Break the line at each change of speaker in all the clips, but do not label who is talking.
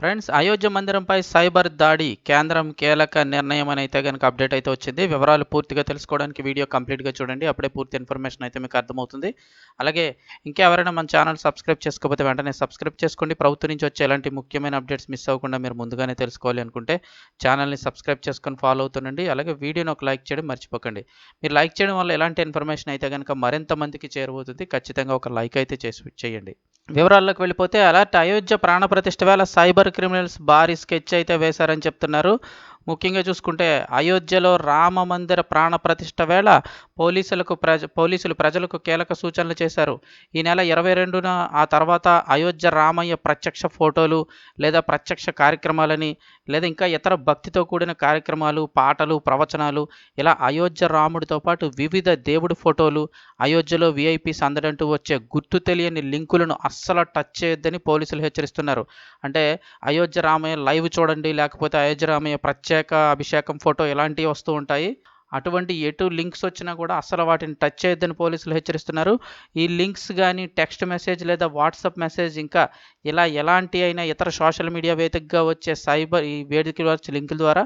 Friends Ayodhya మందిరంపై cyber దాడి కేంద్రం కీలక నిర్ణయం అని అయితే కనుక అప్డేట్ అయితే వచ్చింది. వివరాలు పూర్తిగా తెలుసుకోవడానికి వీడియో కంప్లీట్గా చూడండి. అప్పుడే పూర్తి ఇన్ఫర్మేషన్ అయితే మీకు అర్థమవుతుంది. అలాగే ఇంకెవరైనా మన ఛానల్ సబ్స్క్రైబ్ చేసుకోకపోతే వెంటనే సబ్స్క్రైబ్ చేసుకోండి. ప్రభుత్వం నుంచి వచ్చే ఎలాంటి ముఖ్యమైన అప్డేట్స్ మిస్ అవ్వకుండా మీరు ముందుగానే తెలుసుకోవాలి అనుకుంటే ఛానల్ని సబ్స్క్రైబ్ చేసుకొని ఫాలో అవుతుండండి అలాగే వీడియోని ఒక లైక్ చేయడం మర్చిపోకండి. మీరు లైక్ చేయడం వల్ల ఎలాంటి ఇన్ఫర్మేషన్ అయితే కనుక మరింత మందికి చేరబోతుంది ఖచ్చితంగా ఒక లైక్ అయితే చేసి చేయండి. వివరాల్లోకి వెళ్ళిపోతే అలర్ట్ అయోధ్య ప్రాణప్రతిష్ఠ వేళ సైబర్ క్రిమినల్స్ భారీ స్కెచ్ అయితే వేశారని చెప్తున్నారు. ముఖ్యంగా చూసుకుంటే అయోధ్యలో రామ మందిర ప్రాణప్రతిష్ఠ వేళ పోలీసులకు ప్రజ పోలీసులు ప్రజలకు కీలక సూచనలు చేశారు. ఈ నెల ఇరవై రెండున ఆ తర్వాత అయోధ్య రామయ్య ప్రత్యక్ష ఫోటోలు లేదా ప్రత్యక్ష కార్యక్రమాలని లేదా ఇంకా ఇతర భక్తితో కూడిన కార్యక్రమాలు పాటలు ప్రవచనాలు ఇలా అయోధ్య రాముడితో పాటు వివిధ దేవుడి ఫోటోలు అయోధ్యలో విఐపీస్ అందడంటూ వచ్చే గుర్తు తెలియని లింకులను అస్సలు టచ్ చేయొద్దని పోలీసులు హెచ్చరిస్తున్నారు. అంటే అయోధ్య రామయ్య లైవ్ చూడండి లేకపోతే అయోధ్య రామయ్య ప్రత్యేక అభిషేకం ఫోటో ఇలాంటివి వస్తూ ఉంటాయి. అటువంటి ఎటు లింక్స్ వచ్చినా కూడా అసలు వాటిని టచ్ చేయొద్దని పోలీసులు హెచ్చరిస్తున్నారు. ఈ లింక్స్ కానీ టెక్స్ట్ మెసేజ్ లేదా వాట్సాప్ మెసేజ్ ఇంకా ఇలా ఎలాంటి అయినా ఇతర సోషల్ మీడియా వేదికగా వచ్చే సైబర్ ఈ వేదికల వచ్చే లింకుల ద్వారా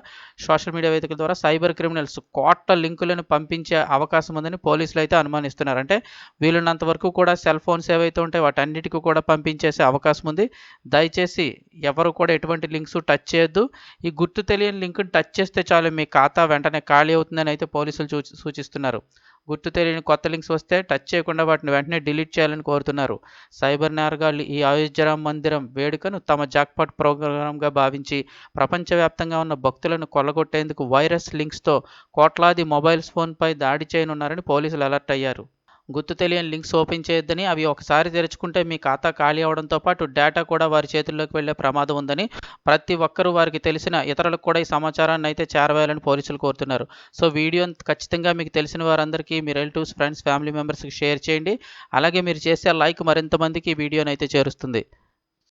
సోషల్ మీడియా వేదికల ద్వారా సైబర్ క్రిమినల్స్ కోట్ల లింకులను పంపించే అవకాశం ఉందని పోలీసులు అయితే అనుమానిస్తున్నారు. అంటే వీలున్నంత వరకు కూడా సెల్ ఫోన్స్ ఏవైతే ఉంటాయో వాటన్నిటికీ కూడా పంపించేసే అవకాశం ఉంది. దయచేసి ఎవరు కూడా ఎటువంటి లింక్స్ టచ్ చేయొద్దు. ఈ గుర్తు తెలియని లింక్ని టచ్ చేస్తే చాలు మీ ఖాతా వెంటనే ఖాళీ అవుతుందని అయితే పోలీసులు సూచిస్తున్నారు. గుర్తు తెలియని కొత్త లింక్స్ వస్తే టచ్ చేయకుండా వాటిని వెంటనే డిలీట్ చేయాలని కోరుతున్నారు. సైబర్ నేరగాళ్ళు ఈ అయోధ్యరామ్ మందిరం వేడుకను తమ జాక్పాట్ ప్రోగ్రామ్గా భావించి ప్రపంచవ్యాప్తంగా ఉన్న భక్తులను కొల్లగొట్టేందుకు వైరస్ లింక్స్తో కోట్లాది మొబైల్స్ ఫోన్పై దాడి చేయనున్నారని పోలీసులు అలర్ట్ అయ్యారు. గుర్తు తెలియని లింక్స్ ఓపెన్ చేయొద్దని అవి ఒకసారి తెరుచుకుంటే మీ ఖాతా ఖాళీ అవడంతో పాటు డేటా కూడా వారి చేతుల్లోకి వెళ్ళే ప్రమాదం ఉందని ప్రతి ఒక్కరూ వారికి తెలిసిన ఇతరులకు కూడా ఈ సమాచారాన్ని అయితే చేరవేయాలని పోలీసులు కోరుతున్నారు. సో వీడియోని ఖచ్చితంగా మీకు తెలిసిన వారందరికీ మీ రిలేటివ్స్ ఫ్రెండ్స్ ఫ్యామిలీ మెంబర్స్కి షేర్ చేయండి. అలాగే మీరు చేసే లైక్ మరింత మందికి ఈ వీడియోని అయితే చేరుస్తుంది.